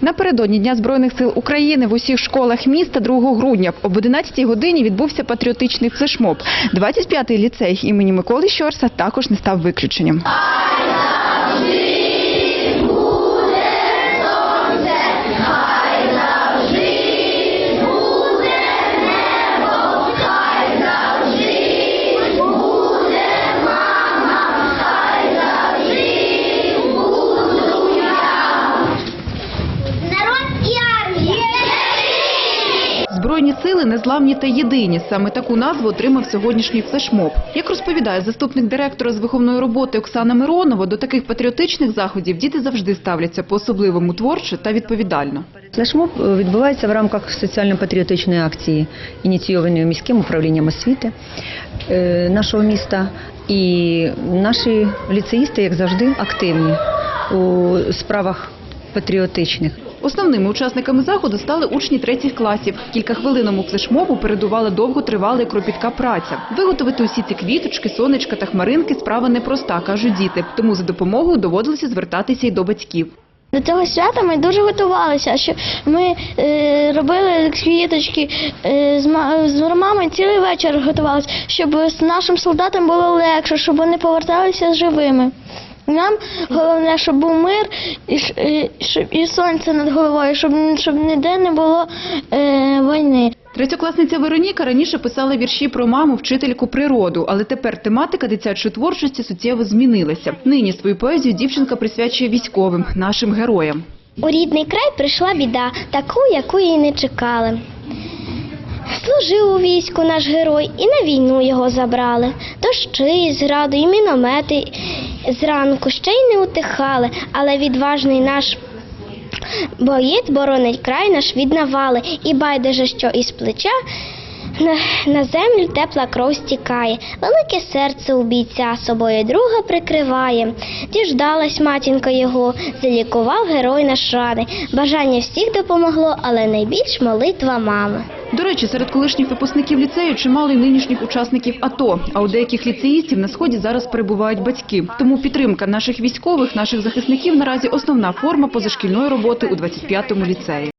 Напередодні Дня Збройних сил України в усіх школах міста 2 грудня об 11 годині відбувся патріотичний флешмоб. 25-й ліцей імені Миколи Щорса також не став виключенням. Збройні сили незламні та єдині. Саме таку назву отримав сьогоднішній флешмоб. Як розповідає заступник директора з виховної роботи Оксана Миронова, до таких патріотичних заходів діти завжди ставляться по-особливому творче та відповідально. Флешмоб е, відбувається в рамках соціально-патріотичної акції, ініційованої міським управлінням освіти е, нашого міста. І наші ліцеїсти, як завжди, активні у справах патріотичних. Основними учасниками заходу стали учні третіх класів. Кілька хвилинному флешмобу передувала довготривала і кропітка праця. Виготовити усі ці квіточки, сонечка та хмаринки справа непроста, кажуть діти. Тому за допомогою доводилося звертатися й до батьків. До цього свята ми дуже готувалися. Що ми е, робили квіточки е, з, з мамою цілий вечір готувалися, щоб нашим солдатам було легше, щоб вони поверталися живими. Нам головне, щоб був мир і, і, щоб, і сонце над головою, щоб, щоб ніде не було е, війни. Третьокласниця Вероніка раніше писала вірші про маму, вчительку природу, але тепер тематика дитячої творчості суттєво змінилася. Нині свою поезію дівчинка присвячує військовим, нашим героям. У рідний край прийшла біда, таку, яку їй не чекали. Служив у війську наш герой, і на війну його забрали. Дощі, зраду і міномети зранку ще й не утихали, але відважний наш боїт боронить край наш від навали, і байдуже, що із плеча на, на землю тепла кров стікає, велике серце у бійця собою друга прикриває. Діждалась матінка його, залікував герой наш рани. Бажання всіх допомогло, але найбільш молитва мами. До речі, серед колишніх випускників ліцею чимало й нинішніх учасників АТО. А у деяких ліцеїстів на сході зараз перебувають батьки. Тому підтримка наших військових, наших захисників наразі основна форма позашкільної роботи у 25-му ліцеї.